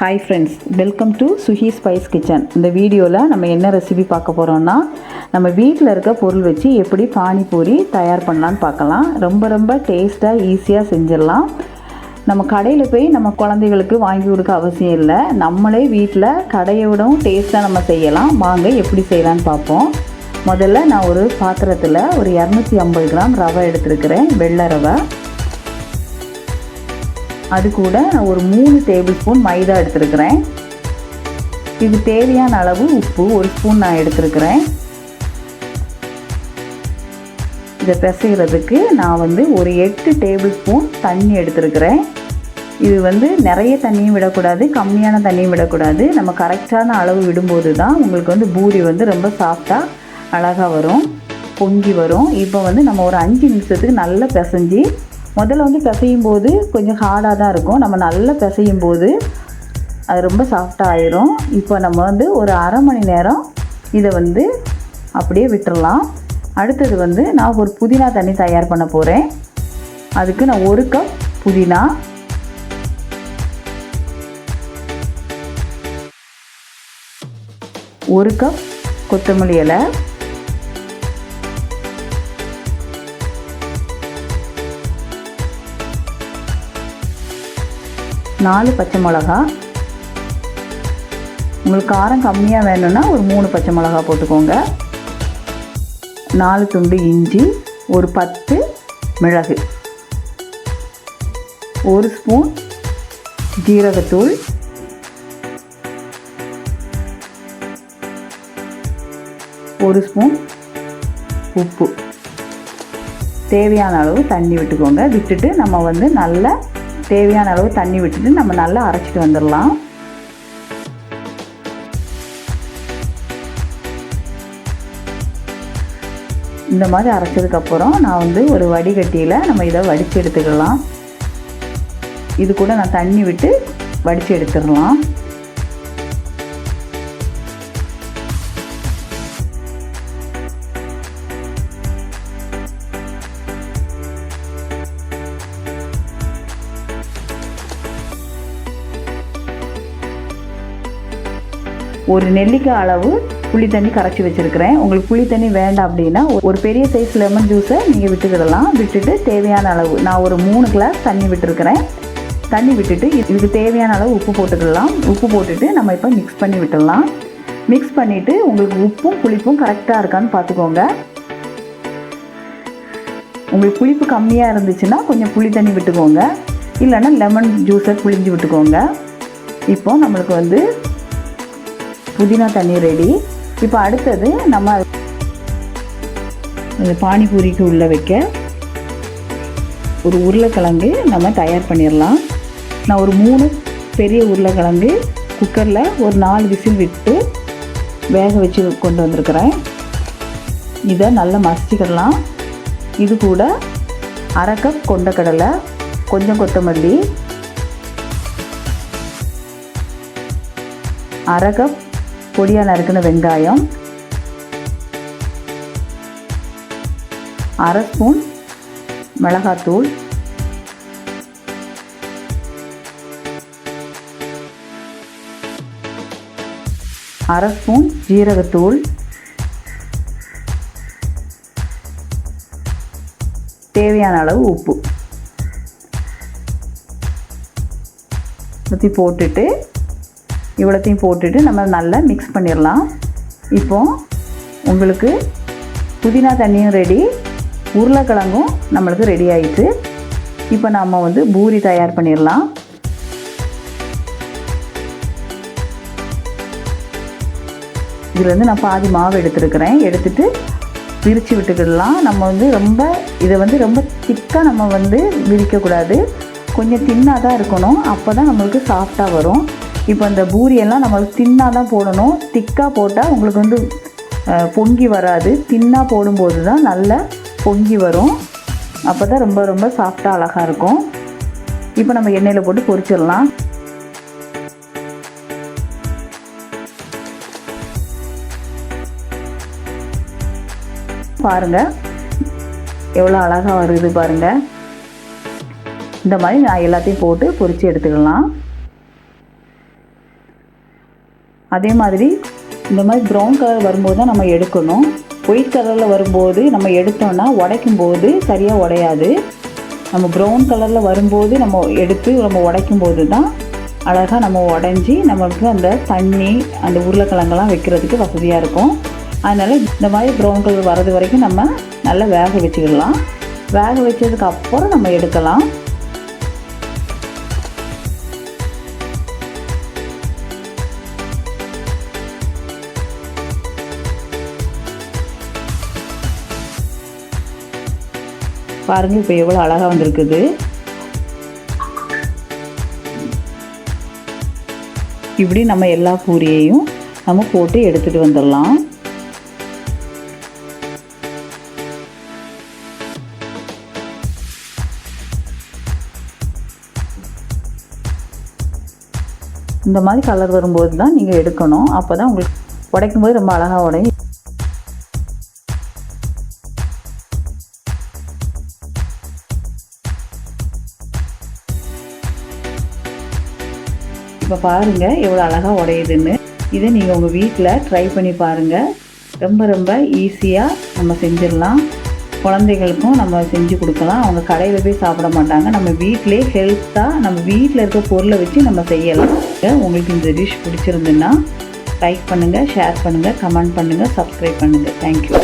Hi friends welcome to Suhi spice kitchen இந்த வீடியோவில் நம்ம என்ன ரெசிபி பார்க்க போகிறோம்னா நம்ம வீட்டில் இருக்க பொருள் வச்சு எப்படி பானிபூரி தயார் பண்ணலான்னு பார்க்கலாம். ரொம்ப ரொம்ப டேஸ்ட்டாக ஈஸியாக செஞ்சிடலாம். நம்ம கடையில் போய் நம்ம குழந்தைகளுக்கு வாங்கி கொடுக்க அவசியம் இல்லை. நம்மளே வீட்டில் கடையை விடவும் டேஸ்ட்டாக நம்ம செய்யலாம். வாங்க எப்படி செய்யலான்னு பார்ப்போம். முதல்ல நான் ஒரு பாத்திரத்தில் ஒரு இரநூத்தி ஐம்பது கிராம் ரவை எடுத்துருக்கிறேன். வெள்ளை ரவை. அது கூட நான் ஒரு மூணு டேபிள் ஸ்பூன் மைதா எடுத்துருக்கிறேன். இது தேவையான அளவு உப்பு ஒரு ஸ்பூன் நான் எடுத்துருக்கிறேன். இதை பிசைகிறதுக்கு நான் வந்து ஒரு எட்டு டேபிள் ஸ்பூன் தண்ணி எடுத்துருக்கிறேன். இது வந்து நிறைய தண்ணியும் விடக்கூடாது கம்மியான தண்ணியும் விடக்கூடாது. நம்ம கரெக்டான அளவு விடும்போது தான் உங்களுக்கு வந்து பூரி வந்து ரொம்ப சாஃப்டாக அழகாக வரும் பொங்கி வரும். இப்போ வந்து நம்ம ஒரு அஞ்சு நிமிஷத்துக்கு நல்லா பிசைஞ்சு முதல்ல வந்து பிசையும் போது கொஞ்சம் ஹார்டாக தான் இருக்கும். நம்ம நல்லா பிசையும் போது அது ரொம்ப சாஃப்டாக ஆயிரும். இப்போ நம்ம வந்து ஒரு அரை மணி நேரம் இதை வந்து அப்படியே விட்டுறலாம். அடுத்தது வந்து நான் ஒரு புதினா தண்ணி தயார் பண்ண போகிறேன் அதுக்கு நான் ஒரு கப் புதினா. ஒரு கப் கொத்தமல்லி இலை. நாலு பச்சை மிளகா. உங்களுக்கு காரம் கம்மியாக வேணும்னா ஒரு மூணு பச்சை மிளகா போட்டுக்கோங்க. நாலு துண்டு இஞ்சி ஒரு பத்து மிளகு. ஒரு ஸ்பூன் ஜீரகத்தூள். ஒரு ஸ்பூன் உப்பு. தேவையான அளவு தண்ணி விட்டுக்கோங்க. விட்டுட்டு நம்ம வந்து நல்லா தேவையான அளவு தண்ணி விட்டுட்டு நம்ம நல்லா அரைச்சிட்டு வந்துடலாம். இந்த மாதிரி அரைச்சதுக்கப்புறம் நான் வந்து ஒரு வடிகட்டியில் நம்ம இதை வடித்து எடுத்துக்கலாம். இது கூட நான் தண்ணி விட்டு வடித்து எடுத்துடலாம். ஒரு நெல்லிக்காய் அளவு புளி தண்ணி கரைச்சி வச்சுருக்கிறேன். உங்களுக்கு புளி தண்ணி வேண்டாம் அப்படின்னா ஒரு பெரிய சைஸ் லெமன் ஜூஸை நீங்கள் விட்டுக்கிடலாம். விட்டுட்டு தேவையான அளவு நான் ஒரு மூணு கிளாஸ் தண்ணி விட்டுருக்கிறேன். தண்ணி விட்டுட்டு இதுக்கு தேவையான அளவு உப்பு போட்டுக்கலாம் உப்பு போட்டுட்டு நம்ம இப்போ மிக்ஸ் பண்ணி விட்டுடலாம். மிக்ஸ் பண்ணிவிட்டு உங்களுக்கு உப்பும் புளிப்பும் கரெக்டாக இருக்கான்னு பார்த்துக்கோங்க உங்களுக்கு புளிப்பு கம்மியாக இருந்துச்சுன்னா கொஞ்சம் புளி தண்ணி விட்டுக்கோங்க. இல்லைன்னா லெமன் ஜூஸை புளிஞ்சு விட்டுக்கோங்க. இப்போ நம்மளுக்கு வந்து புதினா தண்ணி ரெடி இப்போ அடுத்தது நம்ம பானிபூரிக்கு உள்ளே வைக்க ஒரு உருளைக்கிழங்கு நம்ம தயார் பண்ணிடலாம் நான் ஒரு மூணு பெரிய உருளைக்கிழங்கு குக்கரில் ஒரு நாலு விசில் விட்டு வேக வச்சு கொண்டு வந்திருக்கிறேன். இதை நல்லா மசிச்சிக்கிடலாம். இது கூட அரை கப் கொண்டக்கடலை கொஞ்சம் கொத்தமல்லி அரை கப் பொடியாக நறுக்கின வெங்காயம். அரை ஸ்பூன் மிளகாத்தூள். அரை ஸ்பூன் ஜீரகத்தூள். தேவையான அளவு உப்பு. ஊற்றி போட்டுட்டு இவ்வளோத்தையும் போட்டுட்டு நம்ம நல்லா மிக்ஸ் பண்ணிடலாம். இப்போது உங்களுக்கு புதினா தண்ணியும் ரெடி உருளைக்கிழங்கும் நம்மளுக்கு ரெடி ஆயிடுச்சு இப்போ நம்ம வந்து பூரி தயார் பண்ணிடலாம். இதுலேருந்து நான் பாதி மாவு எடுத்துருக்கிறேன். எடுத்துட்டு விரித்து விட்டுக்கிடலாம். நம்ம வந்து ரொம்ப இதை வந்து ரொம்ப திக்காக நம்ம வந்து விரிக்கக்கூடாது. கொஞ்சம் தின்னாக தான் இருக்கணும். அப்போ தான் நம்மளுக்கு சாஃப்டாக வரும். இப்போ இந்த பூரியெல்லாம் நம்மளுக்கு தின்னாக தான் போடணும். திக்காக போட்டால் உங்களுக்கு வந்து பொங்கி வராது. தின்னாக போடும்போது தான் நல்லா பொங்கி வரும். அப்போ தான் ரொம்ப ரொம்ப சாஃப்டாக அழகாக இருக்கும். இப்போ நம்ம எண்ணெயில் போட்டு பொரிச்சிடலாம். பாருங்கள் எவ்வளோ அழகாக வருது பாருங்கள் இந்த மாதிரி நான் எல்லாத்தையும் போட்டு பொரித்து எடுத்துக்கலாம். அதே மாதிரி இந்த மாதிரி ப்ரௌன் கலர் வரும்போது தான் நம்ம எடுக்கணும். ஒயிட் கலரில் வரும்போது நம்ம எடுத்தோன்னா உடைக்கும் போது சரியாக உடையாது. நம்ம ப்ரௌன் கலரில் வரும்போது நம்ம எடுத்து நம்ம உடைக்கும் போது தான் அழகாக நம்ம உடஞ்சி நம்மளுக்கு அந்த தண்ணி அந்த உருளைக்கிழங்கெல்லாம் வைக்கிறதுக்கு வசதியாக இருக்கும். அதனால் இந்த மாதிரி ப்ரௌன் கலர் வர்றது வரைக்கும் நம்ம நல்லா வேக வச்சுக்கலாம். வேக வச்சதுக்கு அப்புறம் நம்ம எடுக்கலாம். பாருங்கள் இப்போ எவ்வளோ அழகாக வந்திருக்குது. இப்படி நம்ம எல்லா பூரியையும் நம்ம போட்டு எடுத்துகிட்டு வந்துடலாம். இந்த மாதிரி கலர் வரும்போது தான் நீங்கள் எடுக்கணும். அப்போ தான் உங்களுக்கு உடைக்கும் போது ரொம்ப அழகாக உடையும். இப்போ பாருங்கள் எவ்வளோ அழகாக உடையுதுன்னு. இதை நீங்கள் உங்கள் வீட்டில் ட்ரை பண்ணி பாருங்கள் ரொம்ப ரொம்ப ஈஸியாக நம்ம செஞ்சிடலாம். குழந்தைகளுக்கும் நம்ம செஞ்சு கொடுக்கலாம். அவங்க கடையில் போய் சாப்பிட மாட்டாங்க. நம்ம வீட்டிலே ஹெல்த்தாக நம்ம வீட்டில் இருக்க பொருளை வச்சு நம்ம செய்யலாம். உங்களுக்கு இந்த டிஷ் பிடிச்சிருந்துன்னா லைக் பண்ணுங்கள் ஷேர் பண்ணுங்கள் கமெண்ட் பண்ணுங்கள் சப்ஸ்கிரைப் பண்ணுங்கள் தேங்க்யூ